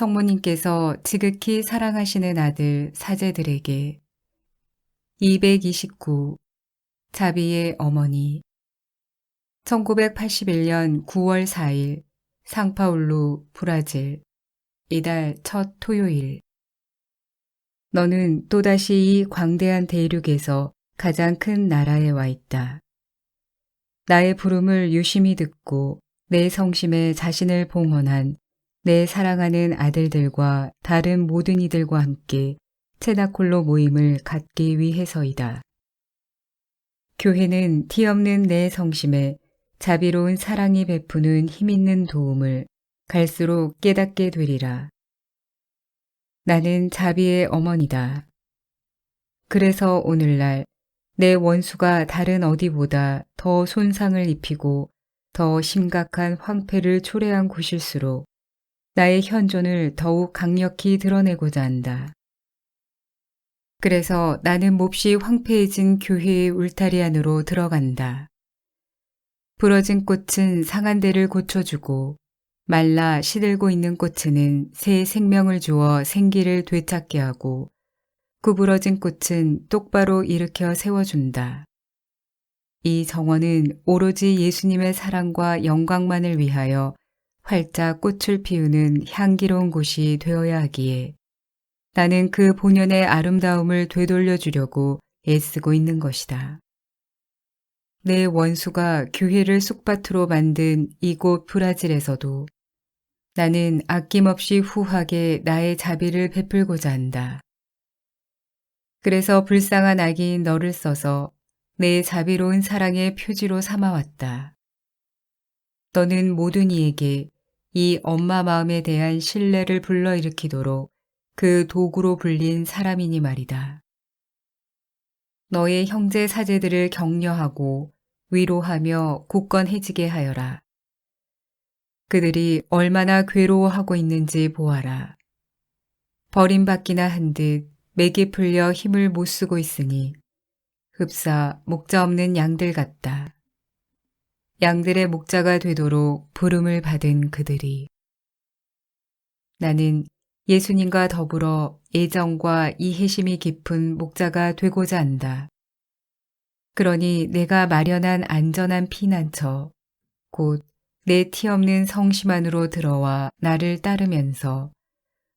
성모님께서 지극히 사랑하시는 아들 사제들에게 229 자비의 어머니 1981년 9월 4일 상파울루 브라질 이달 첫 토요일 너는 또다시 이 광대한 대륙에서 가장 큰 나라에 와 있다. 나의 부름을 유심히 듣고 내 성심에 자신을 봉헌한 내 사랑하는 아들들과 다른 모든 이들과 함께 체나콜로 모임을 갖기 위해서이다. 교회는 티 없는 내 성심에 자비로운 사랑이 베푸는 힘있는 도움을 갈수록 깨닫게 되리라. 나는 자비의 어머니다. 그래서 오늘날 내 원수가 다른 어디보다 더 손상을 입히고 더 심각한 황폐를 초래한 곳일수록 나의 현존을 더욱 강력히 드러내고자 한다. 그래서 나는 몹시 황폐해진 교회의 울타리 안으로 들어간다. 부러진 꽃은 상한 데를 고쳐주고 말라 시들고 있는 꽃은 새 생명을 주어 생기를 되찾게 하고 구부러진 꽃은 똑바로 일으켜 세워준다. 이 정원은 오로지 예수님의 사랑과 영광만을 위하여 활짝 꽃을 피우는 향기로운 곳이 되어야 하기에 나는 그 본연의 아름다움을 되돌려 주려고 애쓰고 있는 것이다. 내 원수가 교회를 쑥밭으로 만든 이곳 브라질에서도 나는 아낌없이 후하게 나의 자비를 베풀고자 한다. 그래서 불쌍한 아기인 너를 써서 내 자비로운 사랑의 표지로 삼아왔다. 너는 모든 이에게 이 엄마 마음에 대한 신뢰를 불러일으키도록 그 도구로 불린 사람이니 말이다. 너의 형제 사제들을 격려하고 위로하며 굳건해지게 하여라. 그들이 얼마나 괴로워하고 있는지 보아라. 버림받기나 한 듯 맥이 풀려 힘을 못 쓰고 있으니 흡사 목자 없는 양들 같다. 양들의 목자가 되도록 부름을 받은 그들이 나는 예수님과 더불어 애정과 이해심이 깊은 목자가 되고자 한다. 그러니 내가 마련한 안전한 피난처, 곧 내 티 없는 성심 안으로 들어와 나를 따르면서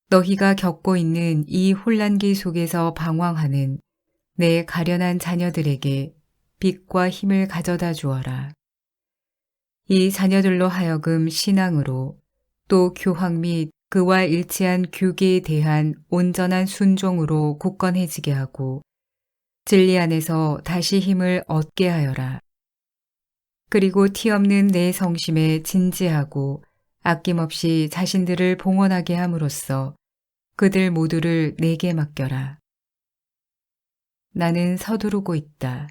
너희가 겪고 있는 이 혼란기 속에서 방황하는 내 가련한 자녀들에게 빛과 힘을 가져다 주어라. 이 자녀들로 하여금 신앙으로 또 교황 및 그와 일치한 교계에 대한 온전한 순종으로 굳건해지게 하고 진리 안에서 다시 힘을 얻게 하여라. 그리고 티 없는 내 성심에 진지하고 아낌없이 자신들을 봉헌하게 함으로써 그들 모두를 내게 맡겨라. 나는 서두르고 있다.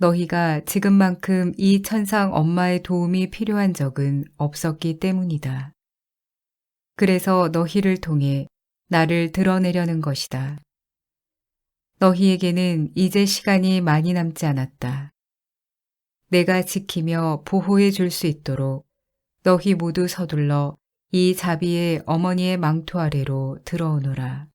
너희가 지금만큼 이 천상 엄마의 도움이 필요한 적은 없었기 때문이다. 그래서 너희를 통해 나를 드러내려는 것이다. 너희에게는 이제 시간이 많이 남지 않았다. 내가 지키며 보호해 줄 수 있도록 너희 모두 서둘러 이 자비의 어머니의 망토 아래로 들어오너라.